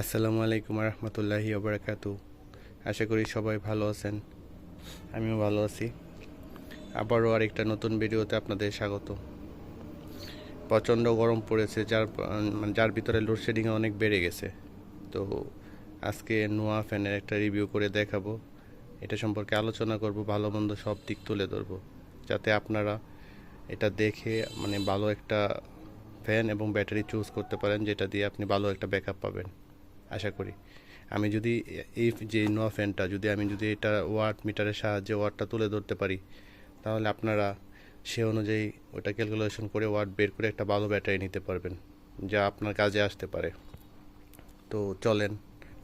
আসসালামু আলাইকুম রহমতুল্লাহি ওবরাকাতু। আশা করি সবাই ভালো আছেন। আমিও ভালো আছি। আবারও আরেকটা নতুন ভিডিওতে আপনাদের স্বাগত। প্রচণ্ড গরম পড়েছে, যার মানে যার ভিতরে লোডশেডিং অনেক বেড়ে গেছে। তো আজকে নোয়া ফ্যানের একটা রিভিউ করে দেখাবো। এটা সম্পর্কে আলোচনা করব, ভালো মন্দ সব দিক তুলে ধরবো। যাতে আপনারা এটা দেখে মানে ভালো একটা ফ্যান এবং ব্যাটারি চুজ করতে পারেন, যেটা দিয়ে আপনি ভালো একটা ব্যাকআপ পাবেন। আশা করি। আমি যদি এই যে নোয়া ফ্যানটা যদি আমি যদি এটা ওয়াট মিটারের সাহায্যে ওয়াটটা তুলে ধরতে পারি, তাহলে আপনারা সে অনুযায়ী ওটা ক্যালকুলেশন করে ওয়াট বের করে একটা ভালো ব্যাটারি নিতে পারবেন, যা আপনার কাজে আসতে পারে। তো চলেন,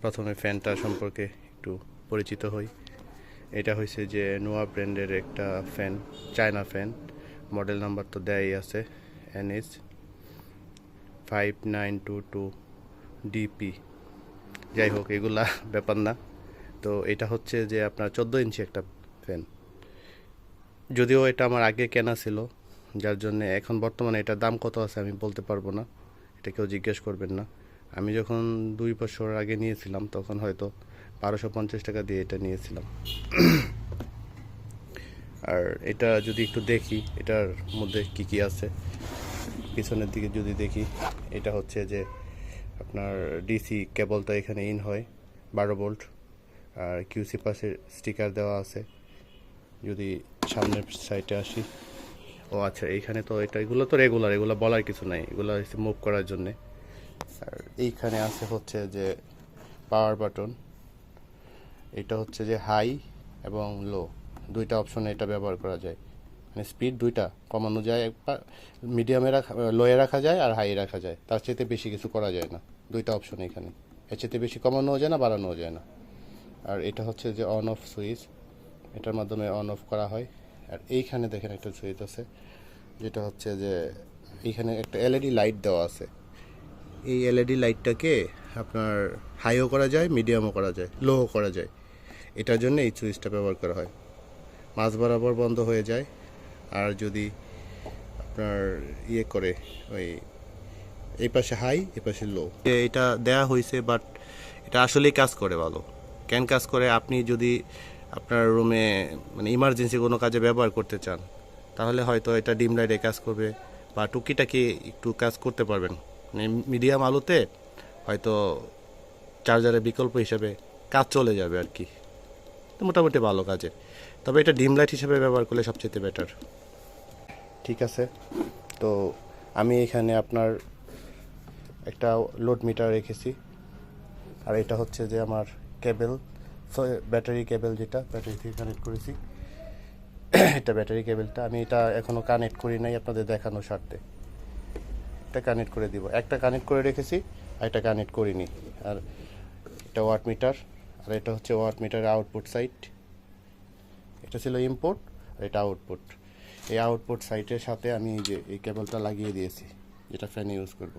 প্রথমে ফ্যানটা সম্পর্কে একটু পরিচিত হই। এটা হয়েছে যে নোয়া ব্র্যান্ডের একটা fan China fan model number তো দেয়াই আছে NS five nine two two DP যাই হোক, এগুলা ব্যাপার না। তো এটা হচ্ছে যে আপনার চোদ্দ ইঞ্চি একটা ফ্যান যদিও এটা আমার আগে কেনা ছিল, যার জন্য এখন বর্তমানে এটার দাম কত আছে আমি বলতে পারব না। এটা কেউ জিজ্ঞেস করবেন না। আমি যখন দুই বছর আগে নিয়েছিলাম, তখন হয়তো বারোশো পঞ্চাশ টাকা দিয়ে এটা নিয়েছিলাম। আর এটা যদি একটু দেখি, এটার মধ্যে কি কি আছে, পিছনের দিকে যদি দেখি, এটা হচ্ছে যে আপনার ডিসি কেবলটা এখানে ইন হয়, বারো বোল্ট আর কিউসি পাশের স্টিকার দেওয়া আছে। যদি সামনের সাইডে আসি, ও আচ্ছা এইখানে তো এটা, এগুলো তো রেগুলার এগুলো বলার কিছু নাই, এগুলো হচ্ছে মুভ করার জন্যে। আর এইখানে আছে হচ্ছে যে পাওয়ার বাটন এটা হচ্ছে যে হাই এবং লো দুইটা অপশনে এটা ব্যবহার করা যায়। মানে স্পিড দুইটা, কমানো যায়, একবার মিডিয়ামে রাখা লোয়ে রাখা যায় আর হাই রাখা যায়, তার চাইতে বেশি কিছু করা যায় না। দুইটা অপশন এখানে। এর চেয়ে বেশি কমানোও যায় না, বাড়ানোও যায় না। আর এটা হচ্ছে যে অন অফ সুইচ এটার মাধ্যমে অন অফ করা হয়। আর এইখানে দেখেন একটা সুইচ আছে, যেটা হচ্ছে যে এইখানে একটা এলইডি লাইট দেওয়া আছে। এই এলইডি লাইটটাকে আপনার হাইও করা যায় মিডিয়ামও করা যায় লোও করা যায়। এটার জন্য এই সুইচটা ব্যবহার করা হয়। মাঝ বরাবর বন্ধ হয়ে যায়। আর যদি আপনার ইয়ে করে ওই এই পাশে হাই এই পাশে লো। এটা দেয়া হয়েছে বাট এটা আসলেই কাজ করে ভালো। কেন কাজ করে? আপনি যদি আপনার রুমে মানে ইমার্জেন্সি কোনো কাজে ব্যবহার করতে চান তাহলে হয়তো এটা ডিম লাইটে কাজ করবে বা টুকিটাকি একটু কাজ করতে পারবেন। মানে মিডিয়াম আলোতে হয়তো চার্জারের বিকল্প হিসাবে কাজ চলে যাবে আর কি। তো মোটামুটি ভালো কাজে। তবে এটা ডিম লাইট হিসেবে ব্যবহার করলে সবচেয়ে বেটার। ঠিক আছে। তো আমি এখানে আপনার একটা লোড মিটার রেখেছি। আর এটা হচ্ছে যে আমার কেবেল ব্যাটারি কেবেল যেটা ব্যাটারি থেকে কানেক্ট করেছি। এটা ব্যাটারি কেবেলটা আমি এটা এখনও কানেক্ট করি নাই আপনাদের দেখানোর স্বার্থে। এটা কানেক্ট করে দিব। একটা কানেক্ট করে রেখেছি, আর এটা কানেক্ট করিনি। আর এটা ওয়াট মিটার আর এটা হচ্ছে ওয়াট মিটারের আউটপুট সাইট এটা ছিল ইম্পোর্ট আর এটা আউটপুট এই আউটপুট সাইটের সাথে আমি এই যে, এই কেবলটা লাগিয়ে দিয়েছি, যেটা ফ্যানে ইউজ করব।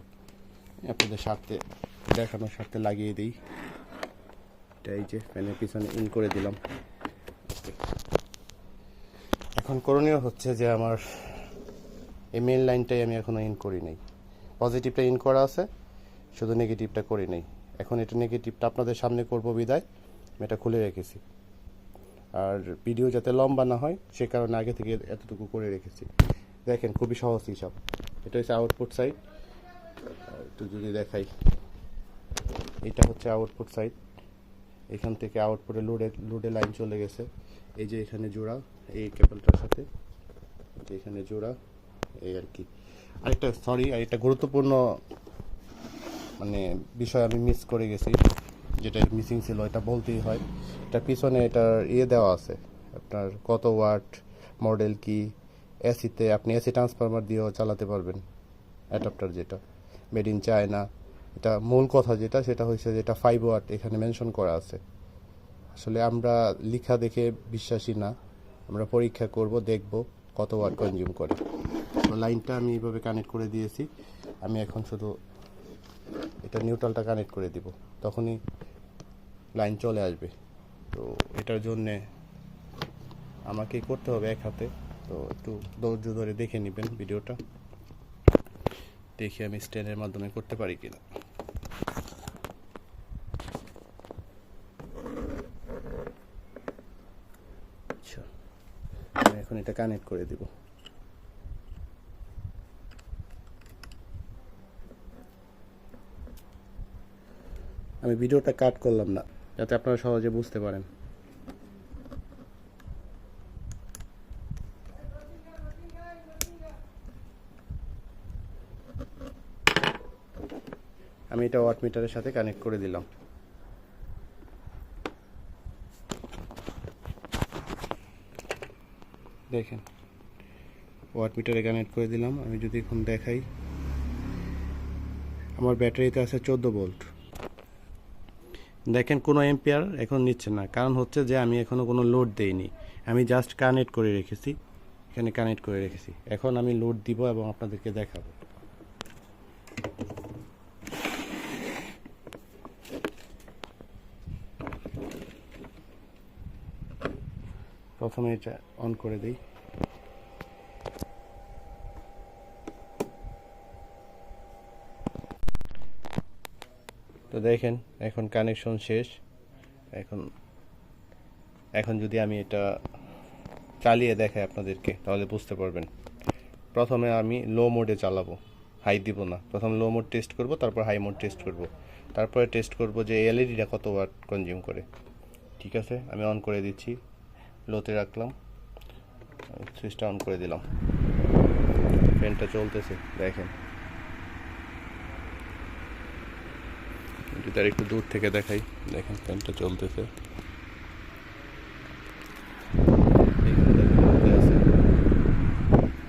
আপনাদের স্বার্থে দেখানোর স্বার্থে লাগিয়ে দিই। এটা এই যে ফ্যানের পিছনে ইন করে দিলাম। এখন করণীয় হচ্ছে যে আমার এই মেন লাইনটাই আমি এখনও ইন করি নাই। পজিটিভটা ইন করা আছে, শুধু নেগেটিভটা করি নাই। এখন এটা নেগেটিভটা আপনাদের সামনে করব বিদায়। আমি এটা খুলে রেখেছি। আর ভিডিও যাতে লম্বা না হয়, সে কারণে আগে থেকে এতটুকু করে রেখেছি। দেখেন, খুবই সহজ হিসাব। এটা হচ্ছে আউটপুট সাইড একটু যদি দেখাই। এটা হচ্ছে আউটপুট সাইড এখান থেকে আউটপুটে লোডে লোডে লাইন চলে গেছে। এই যে এখানে জোড়া, এই কেবলটার সাথে। এখানে জোড়া, এই আর কি। আরেকটা সরি আরেকটা গুরুত্বপূর্ণ মানে বিষয় আমি মিস করে গেছি, যেটা মিসিং ছিল, এটা বলতেই হয়। এটা পিছনে এটার ইয়ে দেওয়া আছে। আপনার কত ওয়াট মডেল কি এসিতে আপনি এসি ট্রান্সফরমার দিয়েও চালাতে পারবেন অ্যাডাপ্টার যেটা। Made in China. এটা মূল কথা যেটা, সেটা হচ্ছে যেটা ফাইভ ওয়াট এখানে মেনশন করা আছে। আসলে আমরা লিখা দেখে বিশ্বাসী না। আমরা পরীক্ষা করব, দেখব কত ওয়াট কনজিউম করে। লাইনটা আমি এইভাবে কানেক্ট করে দিয়েছি। আমি এখন শুধু এটা নিউট্রালটা কানেক্ট করে দিব। তখনই লাইন চলে আসবে। তো এটার জন্যে আমাকে করতে হবে এক হাতে। তো একটু ধৈর্য ধরে দেখে নেবেন ভিডিওটা। দেখি আমি স্টেনের মাধ্যমে করতে পারি কিনা। আচ্ছা, এখন এটা কানেক্ট করে দিব। আমি ভিডিওটা কাট করলাম না, যাতে আপনারা সহজে বুঝতে পারেন। আমি এটা ওয়াট মিটারের সাথে কানেক্ট করে দিলাম। দেখেন ওয়াট মিটারে কানেক্ট করে দিলাম। আমি যদি এখন দেখাই, আমার ব্যাটারিতে আছে চোদ্দ ভোল্ট। দেখেন, কোনো এম্পিয়ার এখন নিচ্ছে না। কারণ হচ্ছে যে আমি এখনও কোনো লোড দেইনি। আমি জাস্ট কানেক্ট করে রেখেছি। এখানে কানেক্ট করে রেখেছি। এখন আমি লোড দিব এবং আপনাদেরকে দেখাবো। প্রথমে এটা অন করে দিই। তো দেখেন, এখন কানেকশন শেষ। এখন এখন যদি আমি এটা চালিয়ে দেখাই আপনাদেরকে, তাহলে বুঝতে পারবেন। প্রথমে আমি লো মোডে চালাবো। হাই দিব না। প্রথম লো মোড টেস্ট করব, তারপর হাই মোড টেস্ট করব। তারপরে টেস্ট করব যে এলইডিটা কত ওয়াট কনজিউম করে। ঠিক আছে? আমি অন করে দিচ্ছি। লোতে রাখলাম। সুইচটা অন করে দিলাম। ফ্যানটা চলতেছে, দেখেন। তার একটু দূর থেকে দেখাই। দেখেন, ফ্যানটা চলতেছে।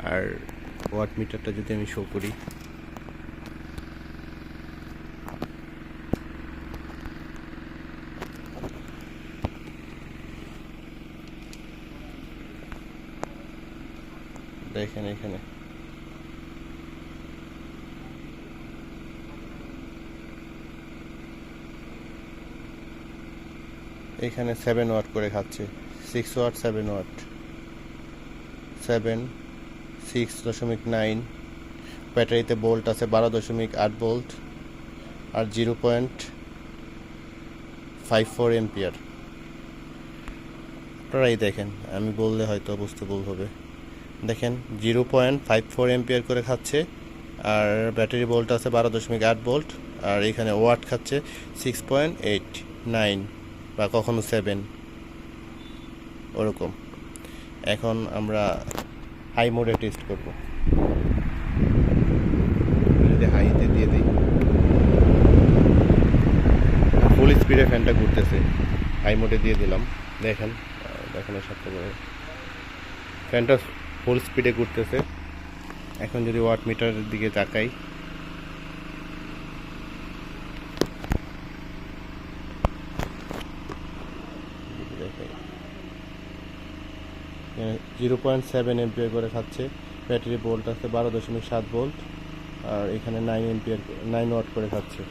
আর ওয়াট মিটারটা যদি আমি শো করি দেখেন এখানে। এখানে সেভেন ওয়াট করে খাচ্ছে। Six watt seven watt seven six দশমিক নাইন ব্যাটারিতে বোল্ট আছে বারো দশমিক আট বোল্ট আর zero point five four ampere আপনারাই দেখেন, আমি বললে হয়তো বুঝতে ভুল হবে। দেখেন zero point five four ampere করে খাচ্ছে আর ব্যাটারি বোল্ট আছে বারো দশমিক আট বোল্ট আর এখানে ওয়াট খাচ্ছে সিক্স পয়েন্ট এইট নাইন বা কখনো সেভেন ওরকম। এখন আমরা হাই মোডে টেস্ট করব। যদি হাইতে দিয়ে দিই। ফুল স্পিডে ফ্যানটা ঘুরতেছে। হাই মোডে দিয়ে দিলাম। দেখেন আহ, দেখেন এর সাথে ফ্যানটা ফুল স্পিডে ঘুরতেছে। এখন যদি ওয়াট মিটারের দিকে তাকাই। জিরো পয়েন্ট সেভেন এমপিয়ার করে খাচ্ছে। ব্যাটারি বোল্ট আছে বারো দশমিক সাত বোল্ট। আর এখানে নাইন এমপিয়ার নাইন ওয়াট করে খাচ্ছে।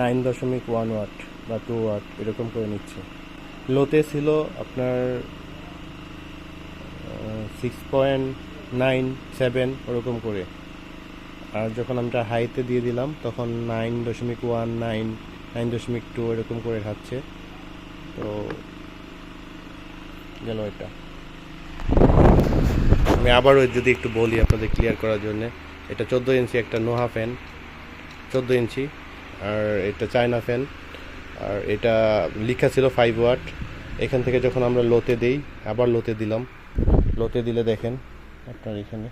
নাইন দশমিক ওয়ান ওয়াট বা টু ওয়াট এরকম করে নিচ্ছে। লোতে ছিল আপনার সিক্স পয়েন্ট নাইন সেভেন ওরকম করে। আর যখন আমরা হাইতে দিয়ে দিলাম, তখন নাইন দশমিক ওয়ান নাইন নাইন দশমিক টু এরকম করে খাচ্ছে তো গেল এটা। আমি আবারও যদি একটু বলি আপনাদের ক্লিয়ার করার জন্যে, এটা চোদ্দ ইঞ্চি একটা নোহা ফ্যান চোদ্দ ইঞ্চি। আর এটা চায়না ফ্যান আর এটা লেখা ছিল ফাইভ ওয়াট এখান থেকে যখন আমরা লোতে দিই, আবার লোতে দিলাম। লোতে দিলে দেখেন আপনার এখানে।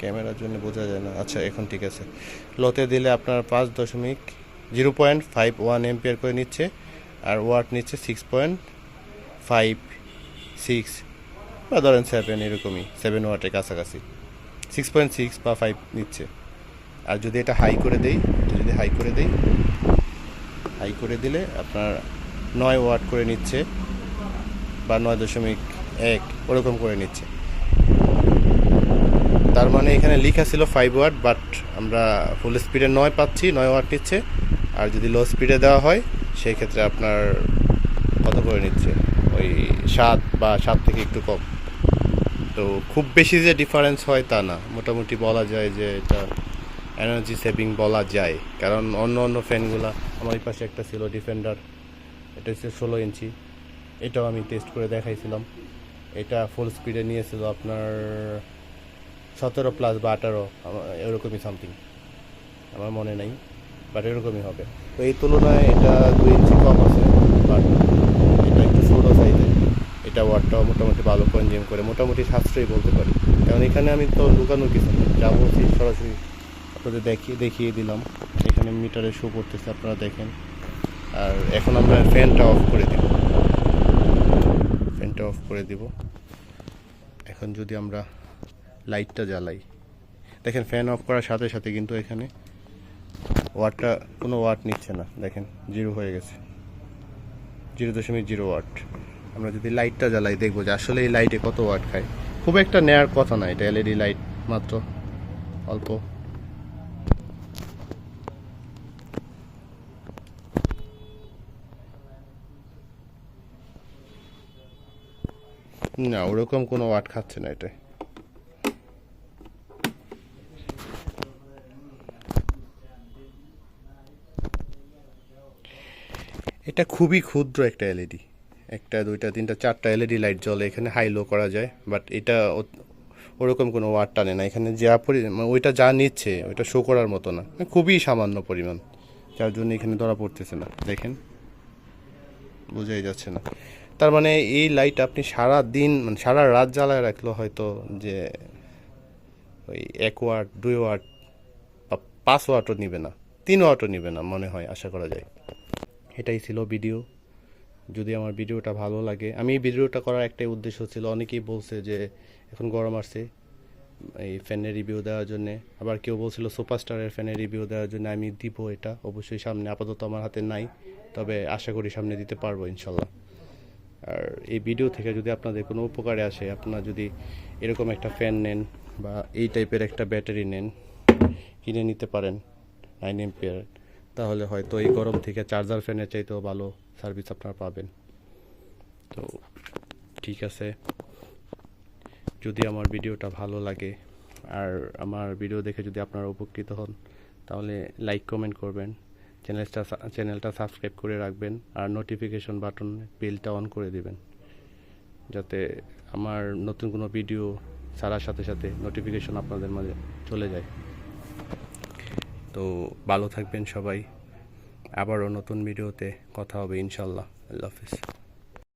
ক্যামেরার জন্য বোঝা যায় না। আচ্ছা এখন ঠিক আছে। লোতে দিলে আপনার পাঁচ দশমিক zero point five one ampere করে নিচ্ছে, আর ওয়াট নিচ্ছে সিক্স পয়েন্ট ফাইভ সিক্স বা ধরেন সেভেন এরকমই। সেভেন ওয়াটের কাছাকাছি। সিক্স পয়েন্ট সিক্স বা ফাইভ নিচ্ছে। আর যদি এটা হাই করে দেই যদি হাই করে দেই হাই করে দিলে আপনার নয় ওয়াট করে নিচ্ছে বা নয় দশমিক এক ওরকম করে নিচ্ছে। তার মানে এখানে লেখা ছিল ফাইভ ওয়াট বাট আমরা ফুল স্পিডে নয় পাচ্ছি, নয় ওয়াট নিচ্ছে। আর যদি লো স্পিডে দেওয়া হয় সেই ক্ষেত্রে আপনার কত করে নিচ্ছে? ওই সাত বা সাত থেকে একটু কম। তো খুব বেশি যে ডিফারেন্স হয় তা না। মোটামুটি বলা যায় যে এটা এনার্জি সেভিং বলা যায়। কারণ অন্য অন্য ফ্যানগুলো, আমার পাশে একটা ছিল ডিফেন্ডার এটা হচ্ছে ষোলো ইঞ্চি। এটাও আমি টেস্ট করে দেখাইছিলাম। এটা ফুল স্পিডে নিয়েছিল আপনার সতেরো প্লাস বা আঠারো এরকমই সামথিং আমার মনে নেই বাট এরকমই হবে। তো এই তুলনায় এটা দুই ইঞ্চি কম আছে বাট এটা একটু ছোটো সাইজের এটা ওয়াটটাও মোটামুটি ভালো কনজিউম করে, মোটামুটি সাশ্রয়ী বলতে পারি। কারণ এখানে আমি তো লুকানোর কিছু নেই, যা বলছি সরাসরি আপনাদের দেখিয়ে দেখিয়ে দিলাম। এখানে মিটারে শো করতেছে, আপনারা দেখেন। আর এখন আমরা ফ্যানটা অফ করে দিব। ফ্যানটা অফ করে দিব। এখন যদি আমরা লাইটটা জ্বালাই। দেখেন ফ্যান অফ করার সাথে সাথে কিন্তু এখানে ওয়াটটা কোনো ওয়াট নিচ্ছে না। দেখেন জিরো হয়ে গেছে। জিরো দশমিক জিরো ওয়াট আমরা যদি লাইটটা জ্বালাই, দেখব যে আসলে এই লাইটে কত ওয়াট খায়। খুব একটা নেয়ার কথা না, এটা এলইডি লাইট মাত্র। অল্প। না, ওরকম কোনো ওয়াট খাচ্ছে না এটা এটা খুবই ক্ষুদ্র একটা এলইডি একটা, দুইটা, তিনটা, চারটা এলইডি লাইট জ্বলে, এখানে হাই লো করা যায় বাট এটা ওরকম কোনো ওয়াট টানে না। এখানে যা পরি মানে ওইটা যা নিচ্ছে, ওইটা শো করার মতো না। মানে খুবই সামান্য পরিমাণ। যার জন্য এখানে ধরা পড়তেছে না। দেখেন? বোঝাই যাচ্ছে না। তার মানে এই লাইট আপনি সারা দিন মানে সারা রাত জ্বালায় রাখলেও হয়তো যে ওই এক ওয়াট, দুই ওয়াট বা পাঁচ ওয়াটও নিবে না, তিন ওয়াটও নিবে না মনে হয়, আশা করা যায়। এটাই ছিল ভিডিও যদি আমার ভিডিওটা ভালো লাগে, আমি এই ভিডিওটা করার একটাই উদ্দেশ্য ছিল, অনেকেই বলছে যে এখন গরম আসছে, এই ফ্যানের রিভিউ দেওয়ার জন্যে। আবার কেউ বলছিল সুপারস্টারের ফ্যানের রিভিউ দেওয়ার জন্য আমি দিব এটা, অবশ্যই সামনে, আপাতত আমার হাতে নাই, তবে আশা করি সামনে দিতে পারব, ইনশাল্লাহ। আর এই ভিডিও থেকে যদি আপনাদের কোনো উপকারে আসে, আপনারা যদি এরকম একটা ফ্যান নেন বা এই টাইপের একটা ব্যাটারি নেন, কিনে নিতে পারেন নাইন এম্পিয়ার তাহলে হয়তো এই গরম থেকে চার্জার ফ্যানের চাইতেও ভালো সার্ভিস আপনারা পাবেন। তো ঠিক আছে। যদি আমার ভিডিওটা ভালো লাগে আর আমার ভিডিও দেখে যদি আপনারা উপকৃত হন, তাহলে লাইক কমেন্ট করবেন। চ্যানেলটা চ্যানেলটা সাবস্ক্রাইব করে রাখবেন আর নোটিফিকেশন বাটন বেলটা অন করে দিবেন। যাতে আমার নতুন কোনো ভিডিও ছাড়ার সাথে সাথে নোটিফিকেশন আপনাদের মাঝে চলে যায়। তো ভালো থাকবেন সবাই। আবারও নতুন ভিডিওতে কথা হবে ইনশাল্লাহ আল্লাহ হাফিজ।